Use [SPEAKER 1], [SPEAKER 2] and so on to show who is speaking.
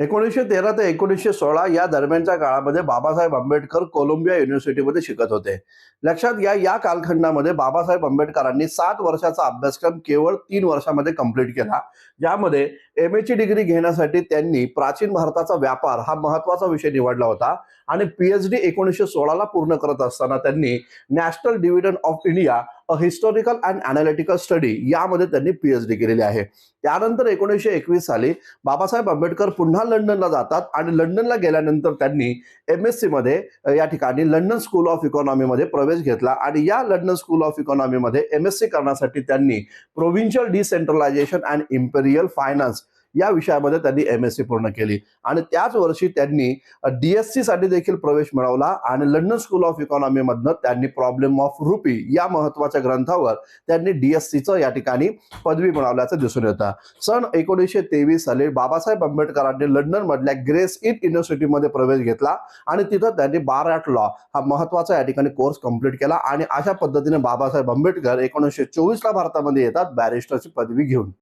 [SPEAKER 1] एकोणीसशे तेरा ते एकोणीसशे सोळा या दरम्यानच्या काळामध्ये बाबासाहेब आंबेडकर कोलंबिया युनिव्हर्सिटीमध्ये शिकत होते. लक्षात घ्या या कालखंडामध्ये बाबासाहेब आंबेडकरांनी सात वर्षाचा अभ्यासक्रम केवळ तीन वर्षामध्ये कंप्लीट केला. ज्यामध्ये एम ची डिग्री घेण्यासाठी त्यांनी प्राचीन भारताचा व्यापार हा महत्त्वाचा विषय निवडला होता आणि पीएच डी एकोणीसशे सोळाला पूर्ण करत असताना त्यांनी national dividend of India historical and analytical study यामध्ये त्यांनी पीएच डी केलेली आहे. त्यानंतर एकोणीसशे एकवीस साली बाबासाहेब आंबेडकर पुन्हा लंडनला जातात आणि लंडनला गेल्यानंतर त्यांनी एम एस सी मध्ये या ठिकाणी लंडन स्कूल ऑफ इकॉनॉमीमध्ये प्रवेश घेतला आणि या लंडन स्कूल ऑफ इकॉनॉमीमध्ये एम एस सी करण्यासाठी त्यांनी provincial decentralisation and imperial finance या विषयामध्ये त्यांनी एम एस सी पूर्ण केली. आणि त्याच वर्षी त्यांनी डीएससी साठी देखील प्रवेश मिळवला आणि लंडन स्कूल ऑफ इकॉनॉमी मधनं त्यांनी प्रॉब्लेम ऑफ रुपी या महत्त्वाच्या ग्रंथावर त्यांनी डीएससीचं या ठिकाणी पदवी मिळवल्याचं दिसून येतं. सन एकोणीसशे तेवीस साली बाबासाहेब आंबेडकरांनी लंडन मधल्या ग्रेस इन युनिव्हर्सिटीमध्ये प्रवेश घेतला आणि तिथं त्यांनी बार ॲट लॉ हा महत्त्वाचा या ठिकाणी कोर्स कंप्लीट केला आणि अशा पद्धतीने बाबासाहेब आंबेडकर एकोणीसशे चोवीसला भारतामध्ये येतात बॅरिस्टरची पदवी घेऊन.